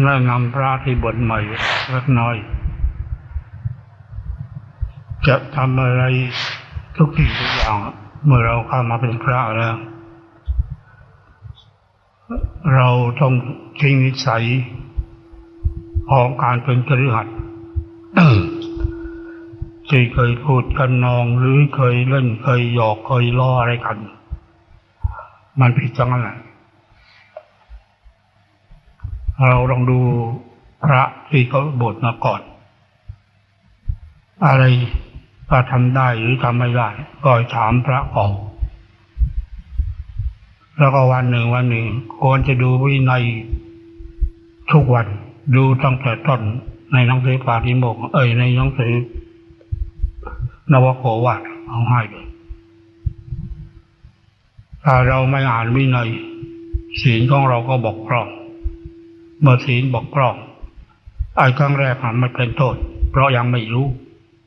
แนะนำพระที่บวชใหม่เล็กน้อย จะทำอะไรทุกสิ่งทุกอย่าง เมื่อเราเข้ามาเป็นพระแล้ว เราต้องทิ้งนิสัยของการเป็นคฤหัสที่เคยพูดกันนองหรือเคยเล่นเคยหยอกเคยล้ออะไรกัน มันผิดจังนั้นแหละ เราลองดูพระที่เขาบวชมาก่อน อะไรก็ทำได้หรือทำไม่ได้ ก็ถามพระก่อนแล้วก็วันหนึ่งวันหนึ่งควรจะดูวินัยทุกวันดูตั้งแต่ต้นในหนังสือปาฏิโมกข์เอ่ยในหนังสือนวโขวาทเอาให้เลยถ้าเราไม่อ่านวินัยศีลของเราก็บกพร่อง เมื่อศีลบกพร่องไอ้ครั้งแรกมันไม่เป็นโทษ เพราะยังไม่รู้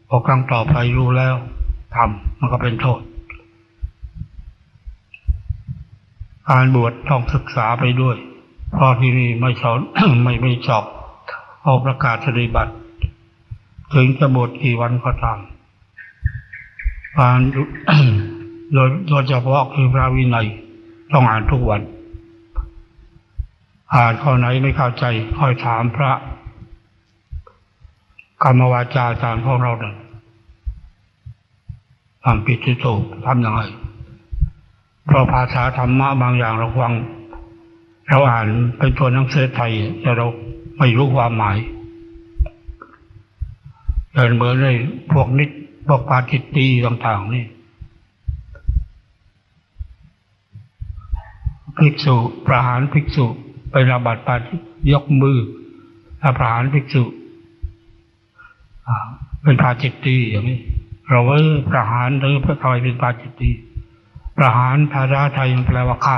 พอครั้งต่อไปรู้แล้วทำมันก็เป็นโทษการบวชต้องศึกษาไปด้วย เพราะที่นี่ไม่สอนไม่ไม่สอบเอาประกาศปฏิบัติ ถึงจะบวชกี่วันก็ตามการโดยโดยเฉพาะคือพระวินัยต้องอ่านทุกวัน อ่านข้อไหนไม่เข้าใจค่อยถามพระกรรมวาจาอาจารย์ของเราหนึ่งทำผิดที่ถูกทำยังไงเพราะภาษาธรรมะบางอย่างเราฟัง เราอ่านเป็นตัวหนังสือไทย แต่เราไม่รู้ความหมายเดินเหมือนในพวกนิดพวกปาจิตตีต่างๆนี่ภิกษุประหารภิกษุ ไประบัดปาจิยกมือถ้าประหารภิกษุเป็นปาจิตตีอย่างนี้ เราว่าประหารหรือพระทอยเป็นปาจิตตีประหารภาษาไทยแปลว่าฆ่า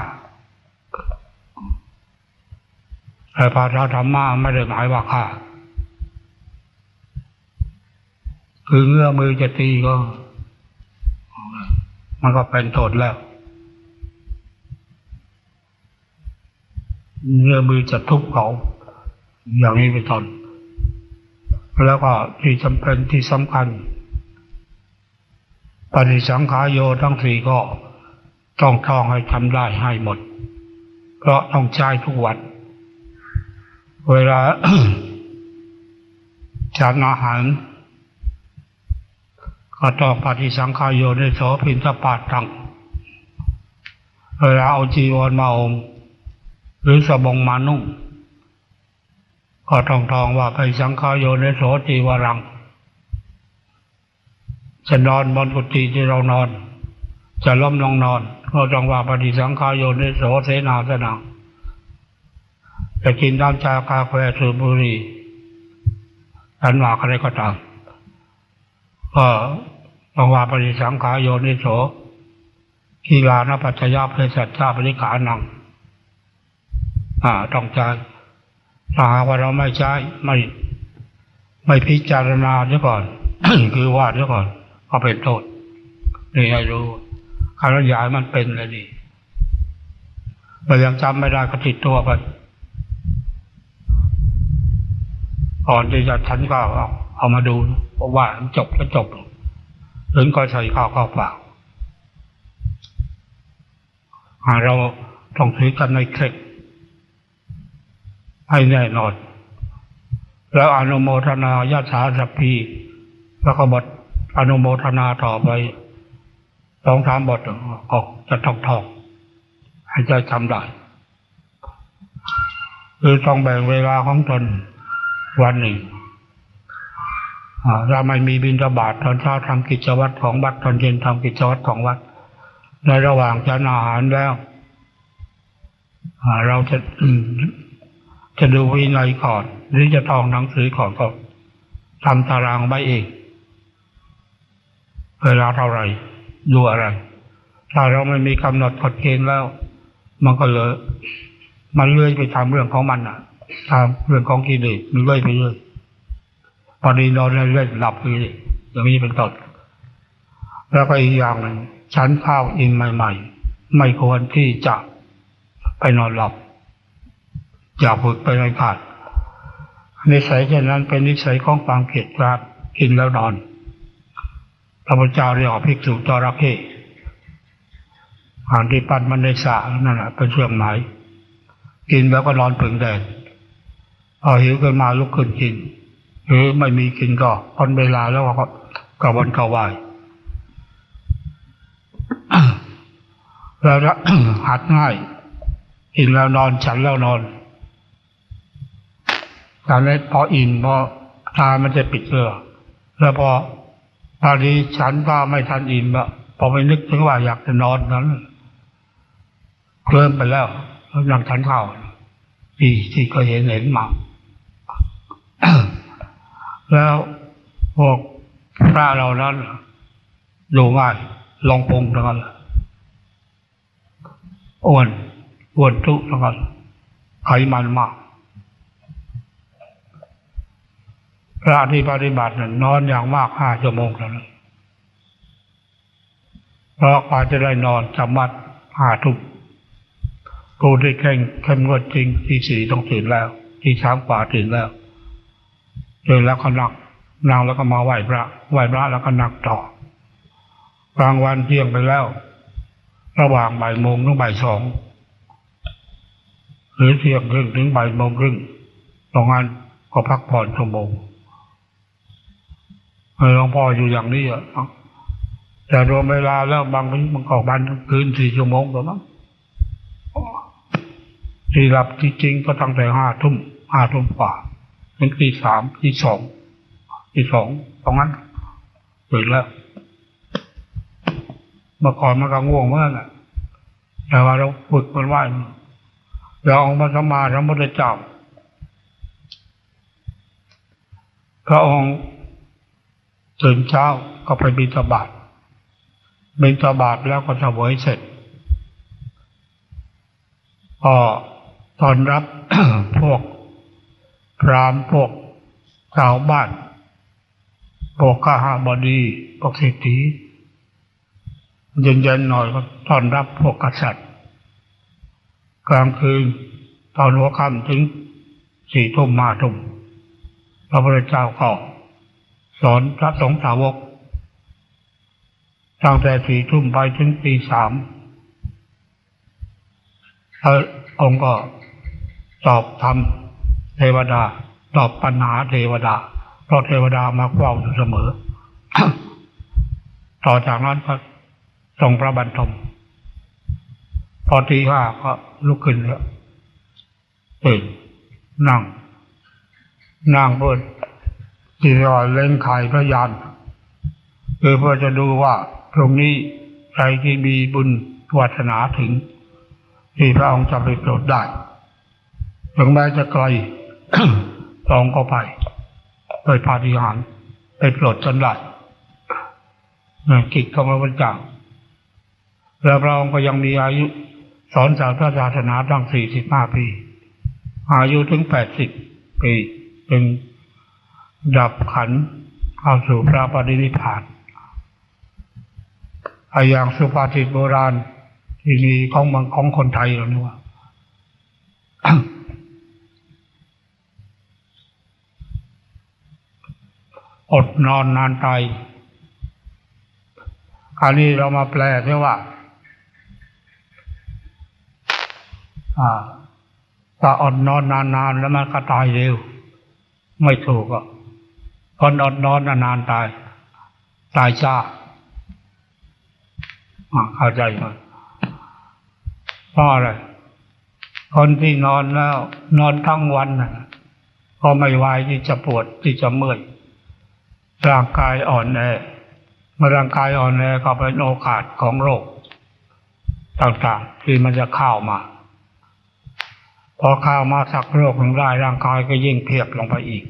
แต่ภาษาธรรมะไม่ได้หมายว่าฆ่าคือเงื้อมือจะตีก็ มันก็เป็นโทษแล้ว เงื้อมือจะทุบเขา อย่างนี้เป็นต้นแล้วก็ที่จำเป็นที่สำคัญ ปฏิสังขารโยทั้งสี่ก็ต้องท่องให้ทำได้ให้หมด เพราะต้องใช้ทุกวัน เวลาฉันอาหารก็ต้องปฏิสังขารโยในโสพินสปาตัง เวลาเอาจีวรมาอม หรือสบงมานุ่งก็ต้องทองว่าไปสังขารโยในโสจีวรังจะนอนบนกุฏิที่เรานอน จะล้มลงนอนก็ต้องว่าปฏิสังขารโยในโสเสนาสนังจะกินน้ำชากาแฟสูบบุหรี่อันว่าอะไรก็ตามก็ต้องว่าปฏิสังขารโยนิโสกีฬานปัจจยาเพศสัจจาปริขานัง อ่าต้องใช้ถ้าหากว่าเราไม่ใช้ไม่ ไม่พิจารณาเสียก่อน คือว่าเสียก่อนก็เป็นโทษนี่ให้รู้การยายมันเป็นเลยดีเรายังจำไม่ได้ก็ติดตัวไปก่อนที่จะฉันก็เอาเอามาดูเพราะว่ามันจบก็จบถึงก็ใส่ข้าวข้าวเปล่าอ่าเราต้องถือกันในเคล็ด ให้แน่นอน แล้วอนุโมทนายาสาสัพพีแล้วก็บทอนุโมทนาต่อไปสองสามบทออกจะท่องทองให้ใจจำได้คือต้องแบ่งเวลาของตนวันหนึ่งอ่าเราไม่มีบินทบาทตอนเช้าทำกิจวัตรของวัดตอนเย็นทำกิจวัตรของวัด ในระหว่างฉันอาหารแล้วเราจะ จะดูวินัยก่อนหรือจะทองหนังสือก่อนก็ทำตารางไว้เองเวลาเท่าไรดูอะไร ถ้าเราไม่มีกำหนดกฎเกณฑ์แล้ว มันก็เลยมันเลื่อยไปตามเรื่องของมันอะตามเรื่องของกิเลสมันเลื่อยไปเรื่อยพอดีนอนเรื่อยๆหลับไปเลยอย่างนี้เป็นต้นแล้วก็อีกอย่างหนึ่งชั้นข้าวอินใหม่ ๆ ไม่ควรที่จะไปนอนหลับ อย่าฝึกไปในขาดนิสัยเช่นนั้นเป็นนิสัยของความเกียจคร้านกินแล้วนอน พระพุทธเจ้าเรียกว่าภิกษุจระเข้อ่านที่ปั้นมันในสระนั่นแหละเป็นเครื่องหมายกินแล้วก็นอนผึ่งแดดพอหิวขึ้นมาลุกขึ้นกิน หรือไม่มีกินก็พอนเวลาแล้วก็กระวนกระวายแล้วหัดง่ายกินแล้วนอนฉันแล้วนอน ตอนนี้พออิ่มพอตามันจะปิดเรือแล้วพอตอนนี้ฉันก็ไม่ทันอิ่มอะพอไปนึกถึงว่าอยากจะนอนนั้นเคลิ้มไปแล้วแล้วยังทันข้าวที่ที่ก็เห็นเห็นมาแล้วพวกพระเรานั้นดูง่ายลองปงทั้งนั้นอ้วนอ้วนทุกทั้งนั้นไขมันมาก พระที่ปฏิบัตินั้นนอนอย่างมากห้าชั่วโมงเท่านั้นเพราะกว่าจะได้นอนจำมัดหาทุ่มกูที่แข่งเข้มงวดจริงที่สี่ต้องตื่นแล้ว ที่สามกว่าตื่นแล้วตื่นแล้วก็นั่งนั่งแล้วก็มาไหว้พระไหว้พระแล้วก็นั่งต่อกลางวันเที่ยงไปแล้ว ระหว่างบ่ายโมงถึงบ่ายสองหรือเที่ยงครึ่งถึงบ่ายโมงครึ่งตรงนั้นก็พักผ่อนชั่วโมง หลวงพ่ออยู่อย่างนี้อะแต่รวมเวลาแล้วบางทีมันก็บันคืนสี่ชั่วโมงประมาณที่หลับที่จริงก็ตั้งแต่ห้าทุ่มห้าทุ่มกว่าถึงตีสามตีสองตีสองตรงนั้นตื่นแล้วเมื่อก่อนมันก็ง่วงมื่อน่ะแต่ว่าเราฝึกมันไหวเราเอามาสมมาพระพุทธเจ้าพระองค์ ตื่นเช้าก็ไปบิณฑบาตบิณฑบาตแล้วก็เสวยเสร็จก็ตอนรับพวกพรามพวกชาวบ้านพวกข้าหาบดีพวกเศรษฐีเย็นๆหน่อยก็ตอนรับพวกกษัตริย์ กลางคืนตอนหัวค่ำถึงสี่ทุ่มมาทุ่มพระพุทธเจ้าก็ สอนพระสงฆ์สาวกตั้งแต่สี่ทุ่มไปถึงตีสามพระองค์ก็ตอบธรรมเทวดา ตอบปัญหาเทวดา เพราะเทวดามาเฝ้าอยู่เสมอ ต่อจากนั้นก็ทรงพระบรรทม พอตีห้าก็ลุกขึ้นแล้วตื่นนั่ง นั่งเพื่อ ที่รอยเล่งไข่พระยานคือเพื่อจะดูว่าตรงนี้ใครที่มีบุญวาสนาถึง ที่พระองค์จะไปโปรดได้ถึงแม้จะไกลพระองค์ก็ไปโดยพาฏิหาริย์ไปโปรดจนได้นั่นกิจของพระพุทธเจ้าแล้วพระองค์ก็ยังมีอายุสอนศาสนาศาสนาตั้งสี่สิบห้าปี อายุถึงแปดสิบปีจึง ดับขันเข้าสู่พระปฏินิพพานอย่างสุภาษิตโบราณ ที่มีของมืองของคนไทยเราเนี่ยว่าอดนอนนานตายคราวนี้เรามาแปลใช่ว่าอ่าถ้าอดนอนนานๆแล้วมันก็ตายเร็ว ไม่ถูกอะ คนอดนอนนานตาย ตายช้าเข้าใจไหมเพราะอะไร คนที่นอนแล้ว นอนทั้งวันนะก็ไม่ไหวที่จะปวดที่จะเมื่อยร่างกายอ่อนแอเมื่อร่างกายอ่อนแอก็เป็นโอกาสของโรค ต่างๆ ที่มันจะเข้ามา พอเข้ามาสักโรคหนึ่งได้ร่างกายก็ยิ่งเพียบลงไปอีก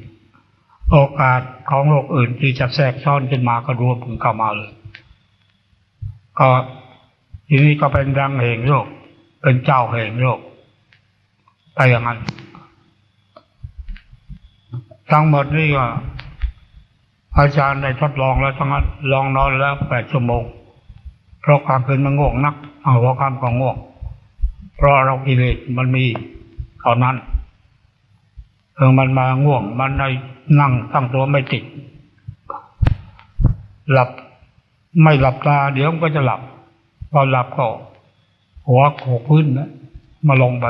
โอกาสของโรคอื่นที่จะแทรกซ้อนขึ้นมาก็รวมถึงเข้ามาเลย ก็ทีนี้ก็เป็นรังเหงโรค เป็นเจ้าเหงโรคไปอย่างนั้น ทั้งหมดนี่ก็อาจารย์ได้ทดลองแล้วทั้งนั้นลองนอนแล้วแปดชั่วโมง เพราะความคืนมันง่วงนักเอาหัวค่ำก็ง่วงเพราะเรากิเลสมันมีเท่านั้น เออมันมาง่วง มันในนั่งตั้งตัวไม่ติด หลับไม่หลับตา เดี๋ยวมันก็จะหลับพอหลับก็หัวโขกพื้นนะมาลงไป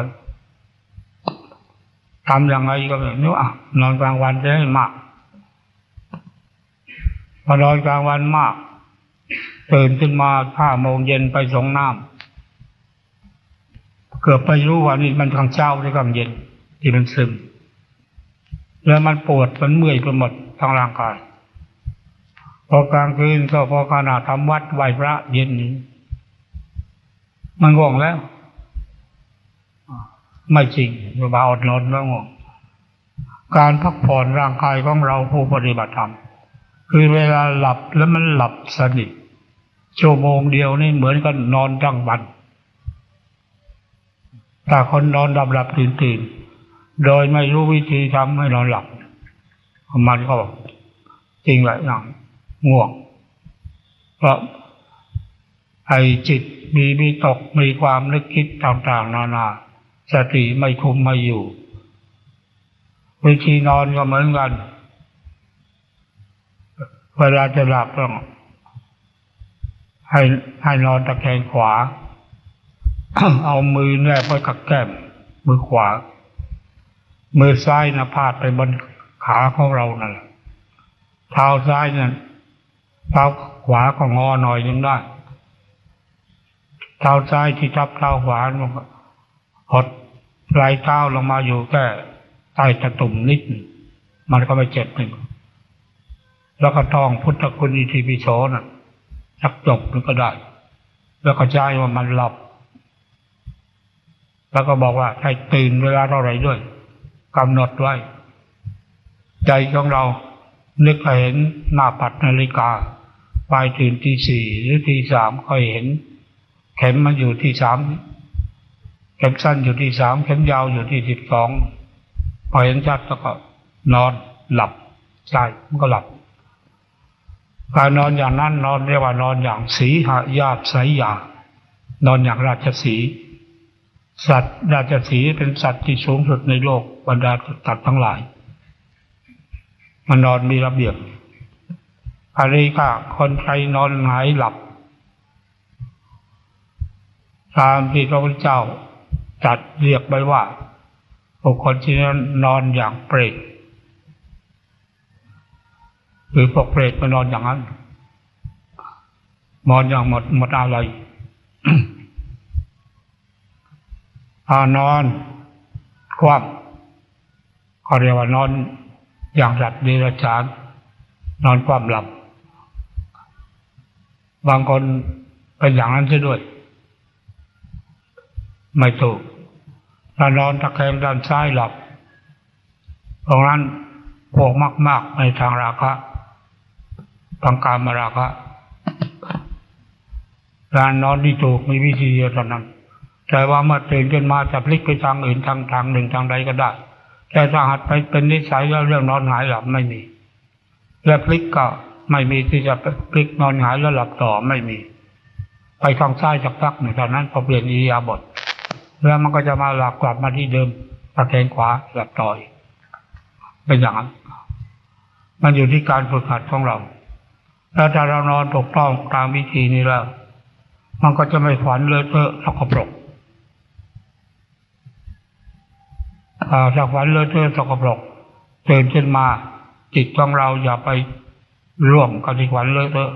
ทำยังไงก็ไม่รู้อะนอนกลางวันจะให้มากพอนอนกลางวันมากตื่นขึ้นมาห้าโมงเย็นไปสงน้ำเกือบไปรู้ว่านี่มันกลางเช้าหรือกลางเย็นที่มันซึม แล้วมันปวดมันเมื่อยไปหมดทั้งร่างกายพอกลางคืนก็พอขณะทำวัดไหวพระเย็นนี้ มันง่วงแล้ว ไม่จริงเวลาอดนอนแล้วง่วงการพักผ่อนร่างกายของเราผู้ปฏิบัติธรรมคือเวลาหลับแล้วมันหลับสนิทชั่วโมงเดียวนี่เหมือนกันนอนทั้งวัน แต่คนนอนหลับหลับตื่นตื่น โดยไม่รู้วิธีทำให้นอนหลับ มันก็จริงหลายอย่างง่วง เพราะไอ้จิตมีมีตกมีความนึกคิดต่างๆ นานา สติไม่คุมไม่อยู่ วิธีนอนก็เหมือนกัน เวลาจะหลับต้องให้ให้นอนตะแคงขวา เอามือแนบไว้กับแก้มมือขวา มือซ้ายนะพาดไปบนขาของเรานั่นแหละเท้าซ้ายนั่นเท้าขวาก็งอหน่อยยังได้ เท้าซ้ายที่ทับเท้าขวามันก็หดปลายเท้าลงมาอยู่แค่ใต้ตะตุ่มนิด มันก็ไม่เจ็บหนึ่ง แล้วก็ท่องพุทธคุณอิติปิโสน่ะสักจบมันก็ได้ แล้วก็ใจว่ามันหลับ แล้วก็บอกว่าให้ตื่นเวลาเท่าไหร่ด้วย กำหนดไว้ ใจของเรานึกเห็นหน้าปัดนาฬิกาไปตื่นที่สี่หรือที่สามก็เห็น เข็มมันอยู่ที่สามเข็มสั้นอยู่ที่สามเข็มยาวอยู่ที่สิบสองพอเห็นชัดแล้วก็นอนหลับใช่มันก็หลับการนอนอย่างนั้นนอนเรียกว่านอนอย่างสีหายาตสายยานอนอย่างราชสี สัตว์ราชสีเป็นสัตว์ที่สูงสุดในโลกบรรดาสัตว์ทั้งหลาย มันนอนมีระเบียบอันนี้ก็คนไทยนอนหงายหลับ ตามที่พระพุทธเจ้าจัดเรียกไว้ว่าบุคคลที่นอนอย่างเปรตหรือพวกเปรตมานอนอย่างนั้นนอนอย่างหมดหมดอะไร ถ้านอน คว่ำเขาเรียกว่านอนอย่างสัตว์เดรัจานนอนความหลับ บางคนเป็นอย่างนั้นซะด้วย ไม่ถูกถ้านอนตะแคงด้านซ้ายหลับตรงนั้นพวกมาก ๆ ในทางราคะทางการมาราคะการนอนที่ถูกมีวิธีเดียวเท่านั้น แต่ว่าเมื่อตื่นขึ้นมาจะพลิกไปทางอื่นทางทางหนึ่งทางใดก็ได้ แต่ถ้าหัดไปเป็นนิสัยแล้วเรื่องนอนหงายหลับไม่มี และพลิกก็ไม่มีที่จะพลิกนอนหงายแล้วหลับต่อไม่มี ไปทางซ้ายสักพักหนึ่งเท่านั้นพอเปลี่ยนอิริยาบถแล้วมันก็จะมาหลับกลับมาที่เดิมตะแคงขวาหลับต่อยเป็นอย่างนั้นมันอยู่ที่การฝึกหัดของเราแล้วถ้าเรานอนถูกต้องตามวิธีนี้แล้ว มันก็จะไม่ฝันเลยเทอะสกปรก ถ้าฝันเลยเทอะสกปรกตื่นขึ้นมา จิตของเราอย่าไปร่วมกับที่ฝันเลยเทอะ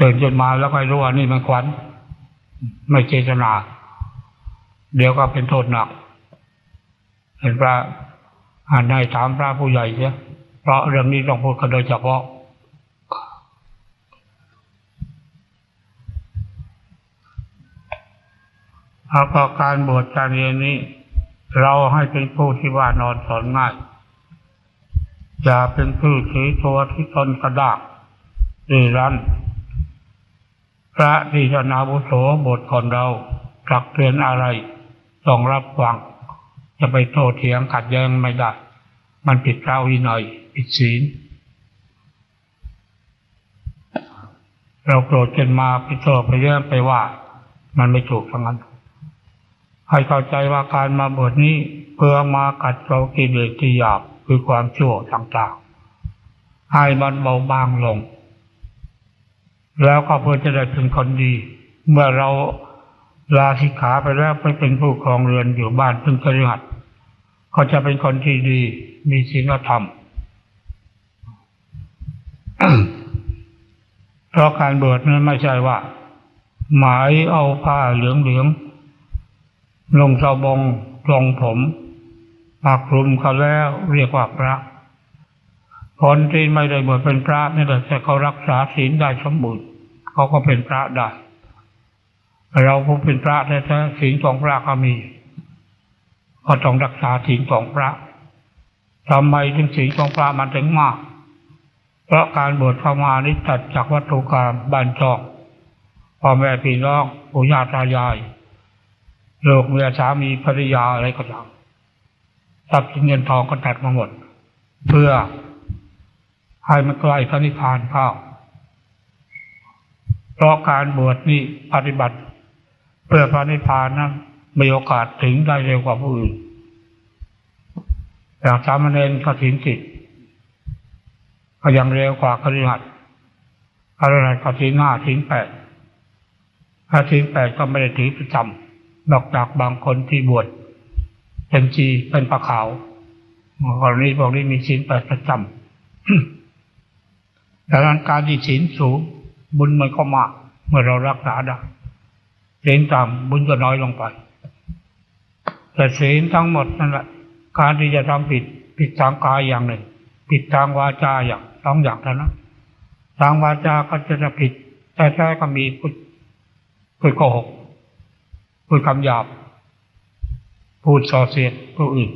ตื่นขึ้นมาแล้วก็รู้ว่านี่มันขวัญไม่เจตนา เดี๋ยวก็เป็นโทษหนัก เห็นพระอ่านได้ถามพระผู้ใหญ่เสียเพราะเรื่องนี้ต้องพูดกันโดยเฉพาะเอาก็การบวชการเรียนนี้ เราให้เป็นผู้ที่ว่านอนสอนง่าย อย่าเป็นผู้ถือตัวที่ตนกระดากหรือรันพระที่ชนาบุโสบทก่อนเราตักเตือนอะไร ต้องรับฟัง จะไปโทษเถียงขัดแย้งไม่ได้ มันผิดพระวินัยผิดศีล เราโกรธกันมาไปโทษไปแย้งไปว่า มันไม่ถูกทั้งนั้น ให้เข้าใจว่าการมาบวชนี้เพื่อมากัดเกลากิเลสที่หยาบคือความชั่วต่างๆ ให้มันเบาบางลง แล้วก็เพื่อจะได้เป็นคนดี เมื่อเราลาสิกขาไปแล้วไปเป็นผู้ครองเรือนอยู่บ้านเป็นคฤหัสถ์ก็จะเป็นคนที่ดี มีศีลธรรมเพราะการบวชนั้นไม่ใช่ว่า หมายเอาผ้าเหลืองๆลง ลงสบงลงผมปากคลุมเขาแล้วเรียกว่าพระคนที่ไม่ได้บวชเป็นพระนี่แหละแต่เขารักษาศีลได้สมบูรณ์เขาก็เป็นพระได้ เราผู้เป็นพระแท้ๆศีลของพระก็มีก็ต้องรักษาศีลของพระทำไมถึงศีลของพระมันถึงมาก เพราะการบวชเข้ามานี่ตัดจากวัตถุกรรมบ้านช่องพ่อแม่พี่น้องปู่ย่าตายาย ลูกเมียสามีภรรยาอะไรก็ตามทรัพย์สินเงินทองก็ตัดมาหมด เพื่อให้มันใกล้พระนิพพานเข้าเพราะการบวชนี่ปฏิบัติ เพื่อพระนิพพานนั้นมีโอกาสถึงได้เร็วกว่าผู้อื่นอย่างสามเณรก็ถึงจิตก็ยังเร็วกว่าคฤหัสถ์คฤหัสถ์ก็ถึงห้าถึงแปดถ้าถึงแปดก็ไม่ได้ถือประจำ นอกจากบางคนที่บวชเป็นจีเป็นปลาขาวกรณีพวกนี้มีศีลแปดประจำดังนั้นการที่ศีลสูงบุญมันก็มากเมื่อเรารักษาได้ศีลต่ำบุญก็น้อยลงไป แต่ศีลทั้งหมดนั่นแหละการที่จะทำผิดผิดทางกายอย่างหนึ่ง ผิดทางวาจาอย่างสองอย่างเท่านั้นทางวาจาก็จะผิดแต่แท้ก็มีพูดโกหก พูดคำหยาบ พูดส่อเสียดผู้อื่น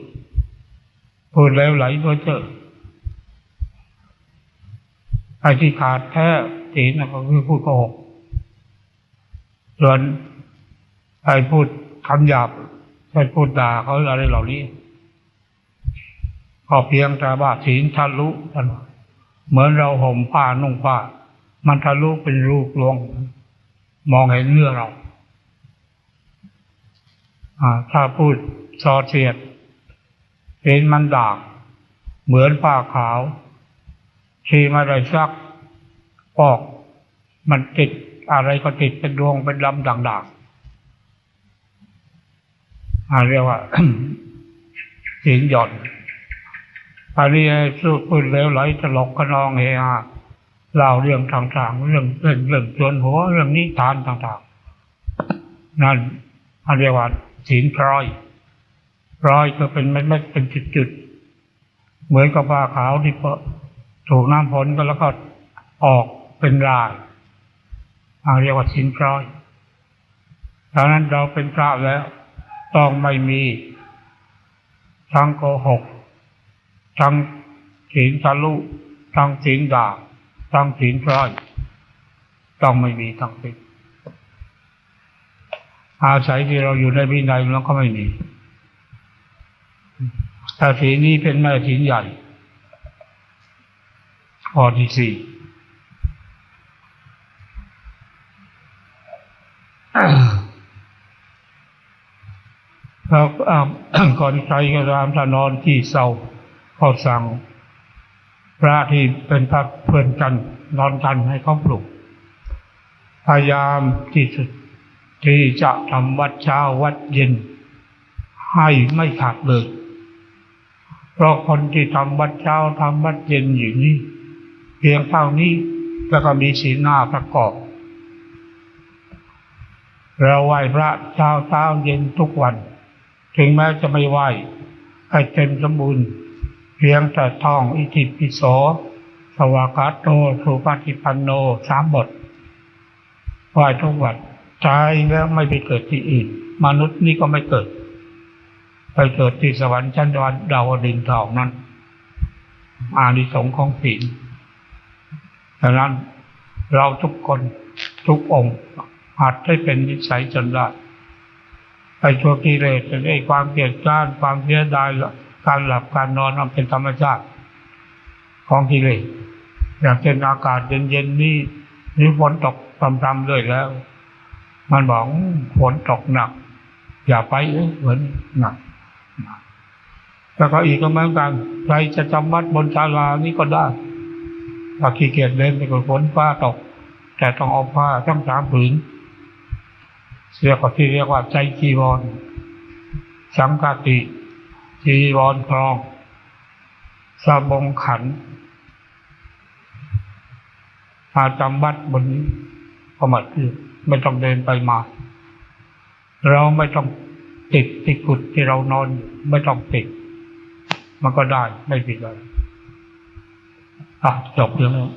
พูดแล้วไหลเพื่อเจอไอ้ที่ขาดแท้ศีลนะก็คือพูดโกหกส่วนไอ้พูดคำหยาบไอ้พูดด่าเขาอะไรเหล่านี้ก็เพียงแต่ว่าศีลทะลุกันเหมือนเราห่มผ้านุ่งผ้า มันทะลุเป็นรูปลวง มองเห็นเนื้อเรา ถ้าพูดซอเสียดเห็นมันด่างเหมือนผ้าขาว ที่ม่ได้ซักปอก มันติดอะไรก็ติดเป็นดวงเป็นลำด่างๆอ่าเรียกว่าศีลหย่อนอันนี้สู้พูดแล้วไหลตลกขนองเฮฮาเล่าเรื่องต่างๆ เรื่องเรื่องเรื่องชวนหัวเรื่องนิทานต่างๆ นั่นอันเรียกว่า ศีลพร้อยพร้อยก็เป็นเม็ดๆเป็นจุดๆเหมือนกับผ้าขาวที่เปถูกน้ำฝนก็แล้วก็ออกเป็นรายเรียกว่าศีลพร้อยดังนั้นเราเป็นพระแล้ว ต้องไม่มีทั้งโกหกทั้งศีลทะลุทั้งศีลด่าทั้งศีลพร้อย ต้องไม่มีทั้งสิ้น อาศัยที่เราอยู่ในวินัยเราก็ไม่มีถ้าศีนี้เป็นแม่ศีใหญ่ข้อที่สี่แล้วก่อนใครก็ตามถ้านอนที่เศร้าเขาสั่งพระที่เป็นพระเพื่อนกัน นอนกันให้เขาปลุก พยายามที่สุด ที่จะทำวัดเช้าวัดเย็น ให้ไม่ขาดเลยเพราะคนที่ทำวัดเช้าทำวัดเย็นอยู่นี่เพียงเท่านี้แล้วก็มีศีลหน้าประกอบ เราไหว้พระเช้าเช้าเย็นทุกวัน ถึงแม้จะไม่ไหว้ให้เต็มสมบูรณ์เพียงแต่ท่องอิติปิโสสวากาโตสุปฏิปันโนสามบทไหว้ทุกวัน ตายแล้วไม่ไปเกิดที่อื่น มนุษย์นี่ก็ไม่เกิด ไปเกิดที่สวรรค์ชั้นดาวดาวดินเท่านั้น อานิสงส์ของศีลดังนั้นเราทุกคนทุกองค์หัดให้เป็นนิสัยจนได้ไปชั่วกิเลสจะได้ความเกลียดกล้านความเสียดายการหลับการนอนมันเป็นธรรมชาติ ของกิเลสอย่างเช่นอากาศเย็นๆนี่นี่ฝนตกพรำๆเลยแล้ว มันบอกฝนตกหนัก อย่าไปเอ้ยเหมือนหนักแล้วก็อีกก็เหมือนกันใครจะจำวัดบนศาลานี้ก็ได้ถ้าขี้เกียจเดินไปกับฝนฟ้าตก แต่ต้องเอาผ้าทั้งสามผืนเสียก็ที่เรียกว่าใจจีวรสังกติจีวรครองสบงขันมาจำวัดบนนี้ก็หมดที่ ไม่ต้องเดินไปมา เราไม่ต้องติดที่กุดที่เรานอนอยู่ไม่ต้องติด มันก็ได้ไม่ผิดอะไรอะจบเรื่องแล้ว